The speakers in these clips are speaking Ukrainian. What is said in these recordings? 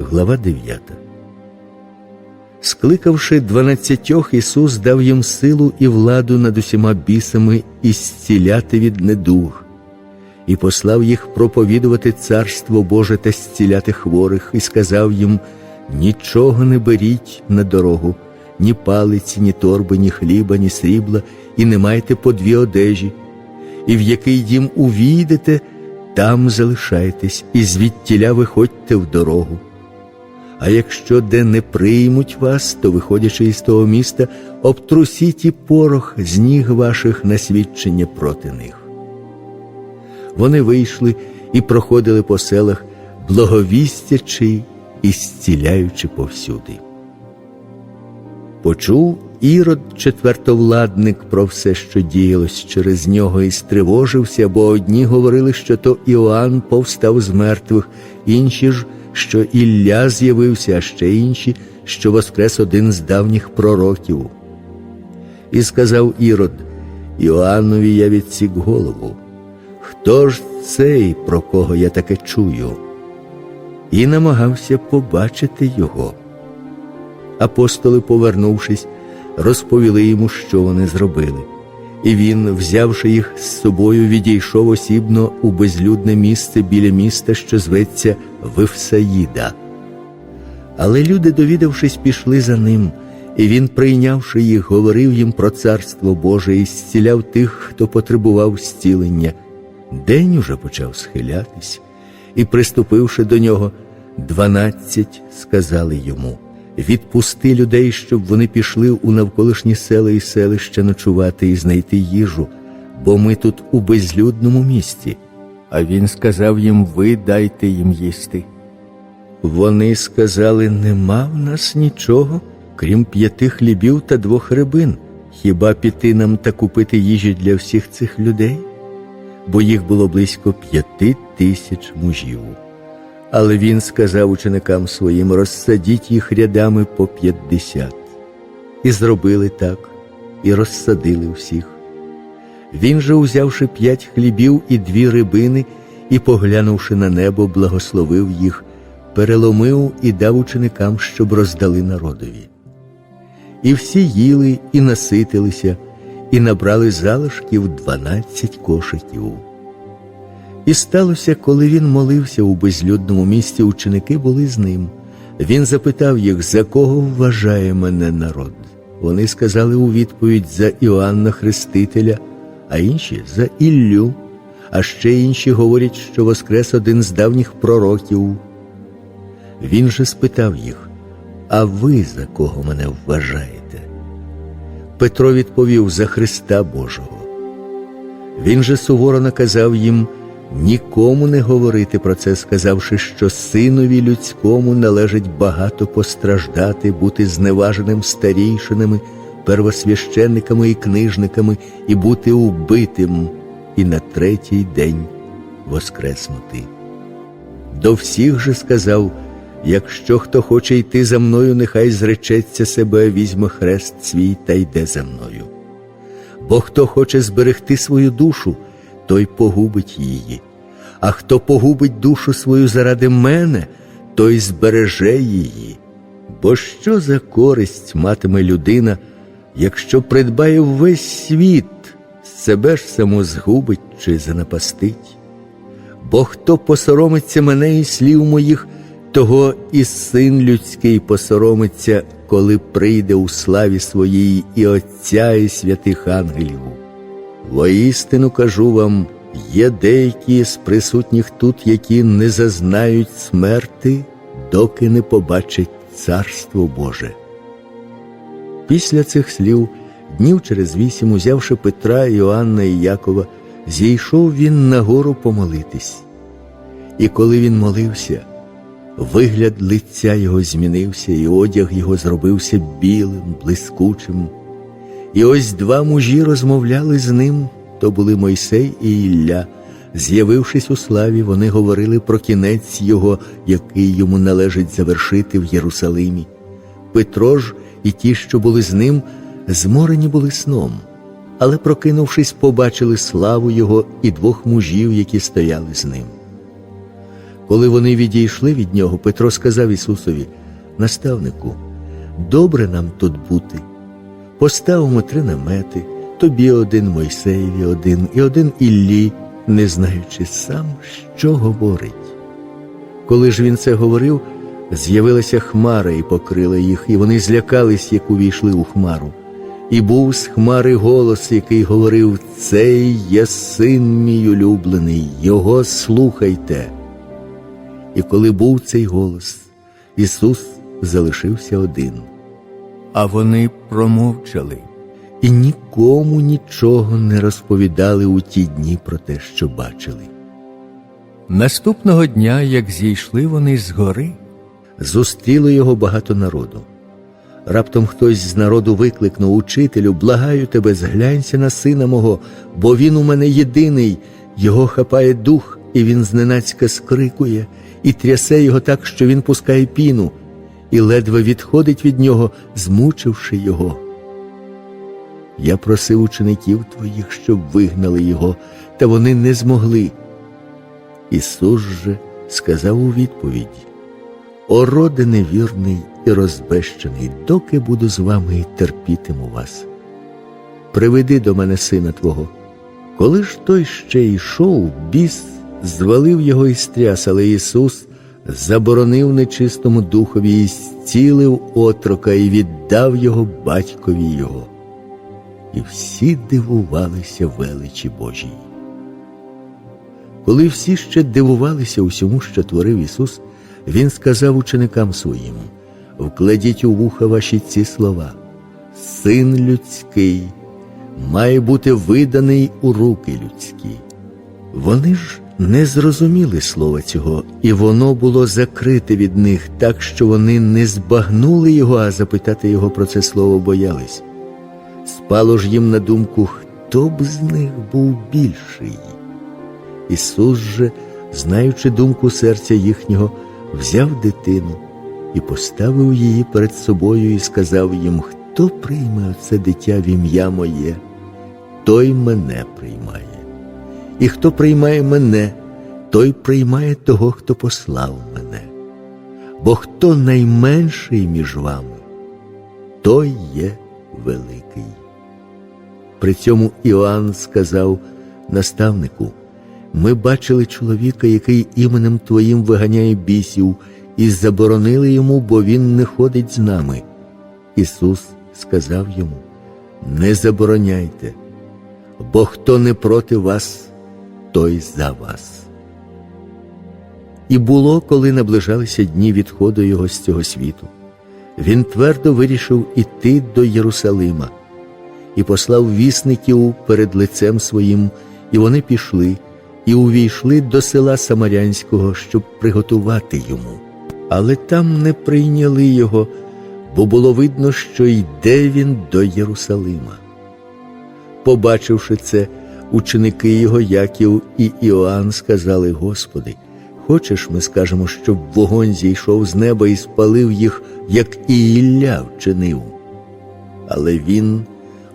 Глава 9 Скликавши дванадцятьох, Ісус дав їм силу і владу над усіма бісами і зціляти від недуг, і послав їх проповідувати Царство Боже та зціляти хворих, і сказав їм: Нічого не беріть на дорогу, ні палиці, ні торби, ні хліба, ні срібла, і не майте по дві одежі, і в який дім увійдете, там залишайтесь, і звідтіля виходьте в дорогу. А якщо де не приймуть вас, то, виходячи із того міста, обтрусіть і порох з ніг ваших на свідчення проти них. Вони вийшли і проходили по селах, благовістячи і зціляючи повсюди. Почув Ірод, четвертовладник, про все, що діялось через нього, і стривожився, бо одні говорили, що то Іоанн повстав з мертвих, інші ж, що Ілля з'явився, а ще інші, що воскрес один з давніх пророків. І сказав Ірод, Іоаннові я відсік голову. Хто ж цей, про кого я таке чую? І намагався побачити його. Апостоли, повернувшись, розповіли йому, що вони зробили. І він, взявши їх з собою, відійшов осібно у безлюдне місце біля міста, що зветься Вифсаїда. Але люди, довідавшись, пішли за ним, і він, прийнявши їх, говорив їм про царство Боже і зціляв тих, хто потребував зцілення. День уже почав схилятись, і, приступивши до нього, дванадцять сказали йому відпусти людей, щоб вони пішли у навколишні села і селища ночувати і знайти їжу, бо ми тут у безлюдному місті. А він сказав їм: Ви дайте їм їсти. Вони сказали: Нема в нас нічого, крім п'яти хлібів та двох рибин. Хіба піти нам та купити їжі для всіх цих людей? Бо їх було близько п'яти тисяч мужів. Але він сказав ученикам своїм розсадіть їх рядами по п'ятдесят. І зробили так, і розсадили всіх. Він же, узявши п'ять хлібів і дві рибини, і, поглянувши на небо, благословив їх, переломив і дав ученикам, щоб роздали народові. І всі їли і наситилися, і набрали залишків дванадцять кошиків. І сталося, коли він молився у безлюдному місті, ученики були з ним. Він запитав їх, за кого вважає мене народ. Вони сказали у відповідь за Іоанна Хрестителя, а інші за Іллю, а ще інші говорять, що воскрес один з давніх пророків. Він же спитав їх, а ви за кого мене вважаєте? Петро відповів за Христа Божого. Він же суворо наказав їм нікому не говорити про це, сказавши, що синові людському належить багато постраждати, бути зневаженим старійшинами, первосвященниками і книжниками, і бути убитим, і на третій день воскреснути. До всіх же сказав, якщо хто хоче йти за мною, нехай зречеться себе, візьме хрест свій та йде за мною. Бо хто хоче зберегти свою душу, той погубить її, а хто погубить душу свою заради мене, той збереже її. Бо що за користь матиме людина, якщо придбає весь світ, себе ж само згубить чи занапастить? Бо хто посоромиться мене і слів моїх, того і син людський посоромиться, коли прийде у славі своїй і Отця, і святих ангелів. Воістину кажу вам, є деякі з присутніх тут, які не зазнають смерти, доки не побачать Царство Боже. Після цих слів, днів через вісім, узявши Петра, Іоанна і Якова, зійшов він на гору помолитись. І коли він молився, вигляд лиця його змінився, і одяг його зробився білим, блискучим. І ось два мужі розмовляли з ним, то були Мойсей і Ілля. З'явившись у славі, вони говорили про кінець його, який йому належить завершити в Єрусалимі. Петро ж і ті, що були з ним, зморені були сном, але, прокинувшись, побачили славу його і двох мужів, які стояли з ним. Коли вони відійшли від нього, Петро сказав Ісусові: Наставнику, добре нам тут бути. Поставимо три намети, тобі один, Мойсеєві один і один Іллі, не знаючи сам, що говорить. Коли ж він це говорив, з'явилася хмара і покрила їх, і вони злякались, як увійшли у хмару. І був з хмари голос, який говорив: Цей є син мій улюблений, його слухайте. І коли був цей голос, Ісус залишився один. А вони промовчали і нікому нічого не розповідали у ті дні про те, що бачили. Наступного дня, як зійшли вони з гори, зустріло його багато народу. Раптом хтось з народу викликнув учителю, благаю тебе, зглянься на сина мого, бо він у мене єдиний, його хапає дух, і він зненацька скрикує, і трясе його так, що він пускає піну, і ледве відходить від нього, змучивши його. Я просив учеників твоїх, щоб вигнали його, та вони не змогли. Ісус же сказав у відповідь: О, роде невірний і розбещений, доки буду з вами і терпітиму вас. Приведи до мене сина твого. Коли ж той ще йшов, біс звалив його із тряс, але Ісус заборонив нечистому духові і зцілив отрока і віддав його батькові його. І всі дивувалися величі Божій. Коли всі ще дивувалися усьому, що творив Ісус, Він сказав ученикам своїм: вкладіть у вуха ваші ці слова. Син людський має бути виданий у руки людські. Вони ж не зрозуміли слова цього, і воно було закрите від них так, що вони не збагнули його, а запитати його про це слово боялись. Спало ж їм на думку, хто б з них був більший. Ісус же, знаючи думку серця їхнього, взяв дитину і поставив її перед собою і сказав їм, хто прийме це дитя в ім'я моє, той мене приймає. І хто приймає мене, той приймає того, хто послав мене. Бо хто найменший між вами, той є великий. При цьому Іоанн сказав наставнику, ми бачили чоловіка, який іменем Твоїм виганяє бісів, і заборонили йому, бо він не ходить з нами. Ісус сказав йому: Не забороняйте, бо хто не проти вас, той за вас. І було, коли наближалися дні відходу Його з цього світу. Він твердо вирішив іти до Єрусалима і послав вісників перед лицем своїм, і вони пішли і увійшли до села Самарянського, щоб приготувати йому. Але там не прийняли його, бо було видно, що йде він до Єрусалима. Побачивши це, ученики його Яків і Іоанн сказали: Господи, хочеш, ми скажемо, щоб вогонь зійшов з неба і спалив їх, як і Ілля вчинив. Але він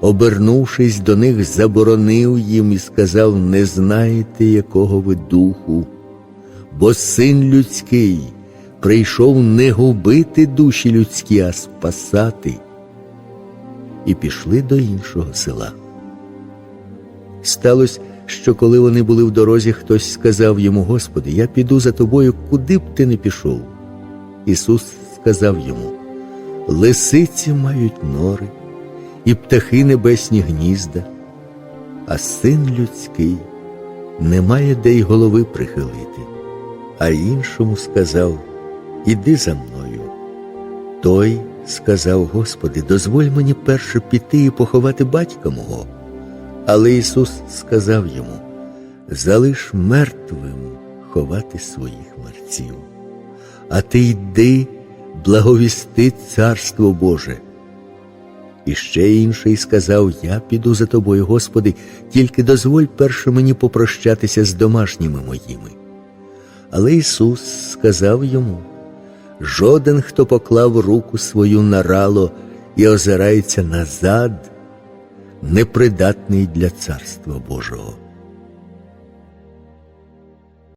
обернувшись до них, заборонив їм і сказав: Не знаєте, якого ви духу, бо син людський прийшов не губити душі людські, а спасати. І пішли до іншого села. Сталося, що коли вони були в дорозі, хтось сказав йому: Господи, я піду за тобою, куди б ти не пішов. Ісус сказав йому: Лисиці мають нори і птахи небесні гнізда, а син людський не має де й голови прихилити, а іншому сказав Іди за мною. Той сказав Господи, дозволь мені перше піти і поховати батька мого. Але Ісус сказав йому: Залиш мертвим ховати своїх мерців, а ти йди, благовісти Царство Боже. І ще інший сказав: Я піду за тобою, Господи, тільки дозволь перше мені попрощатися з домашніми моїми. Але Ісус сказав йому: Жоден, хто поклав руку свою на рало і озирається назад, непридатний для Царства Божого.